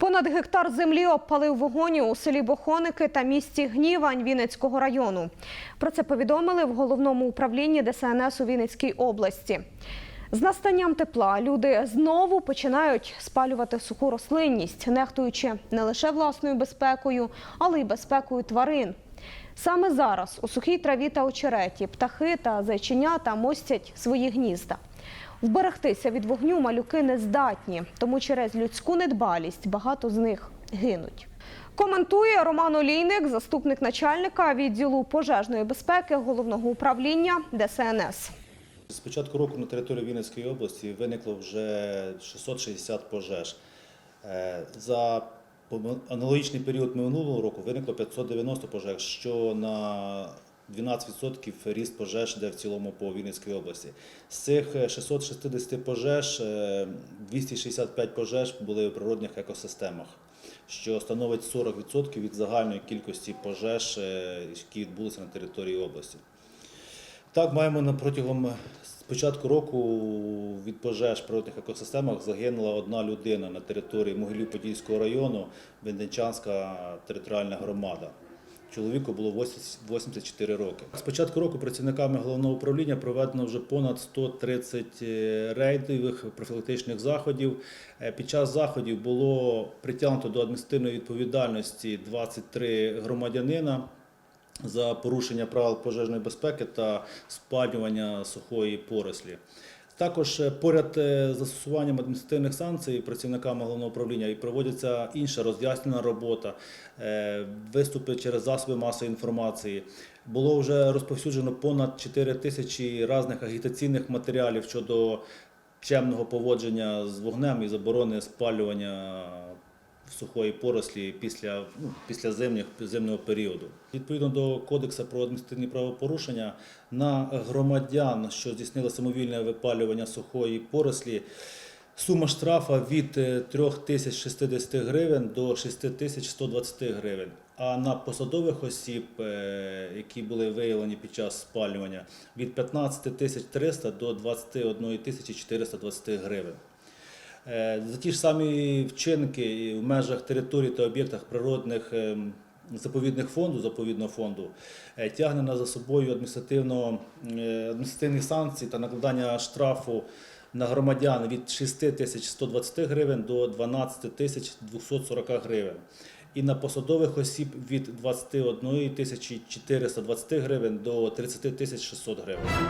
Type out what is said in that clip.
Понад гектар землі обпалив вогонь у селі Бохоники та місті Гнівань Вінницького району. Про це повідомили в головному управлінні ДСНС у Вінницькій області. З настанням тепла люди знову починають спалювати суху рослинність, нехтуючи не лише власною безпекою, але й безпекою тварин. Саме зараз у сухій траві та очереті птахи та зайченята мостять свої гнізда. Вберегтися від вогню малюки не здатні, тому через людську недбалість багато з них гинуть. Коментує Роман Олійник, заступник начальника відділу пожежної безпеки головного управління ДСНС. З початку року на території Вінницької області виникло вже 660 пожеж. Е, За аналогічний період минулого року виникло 590 пожеж, що на 12% ріст пожеж йде в цілому по Вінницькій області. З цих е, 660 пожеж е, 265 пожеж були у природних екосистемах, що становить 40% від загальної кількості пожеж, е, які відбулися на території області. Так, маємо на протягом з початку року від пожеж в природних екосистемах загинула одна людина на території Могилів-Подільського району, Венденчанська територіальна громада. Чоловіку було 80 84 роки. З початку року працівниками головного управління проведено вже понад 130 рейдових профілактичних заходів. Е, Під час заходів було притягнуто до адміністративної відповідальності 23 громадянина за порушення правил пожежної безпеки та спалювання сухої порослі. Також е, поряд е, з застосуванням адміністративних санкцій працівниками головного управління і проводиться інша роз'яснена робота, е, виступи через засоби масової інформації. Було вже розповсюджено понад 4 тисячі різних агітаційних матеріалів щодо чемного поводження з вогнем і заборони спалювання сухої порослі після, ну, після зимніх, зимнього періоду. Відповідно до Кодексу про адміністративні правопорушення на громадян, що здійснили самовільне випалювання сухої порослі, сума штрафа від е, 3060 гривень до 6120 гривень. А на посадових осіб, е, які були виявлені під час спалювання, від 15 300 до 21 420 гривень. Е, За ті ж самі вчинки в межах територій та об'єктах природних ем, заповідних фонду, заповідного фонду е, тягнено за собою адміністративно, е, адміністративні санкції та накладання штрафу на громадян від 6 тисяч 120 гривень до 12 тисяч 240 гривень. І на посадових осіб від 21 тисячі 420 гривень до 30 тисяч 600 гривень.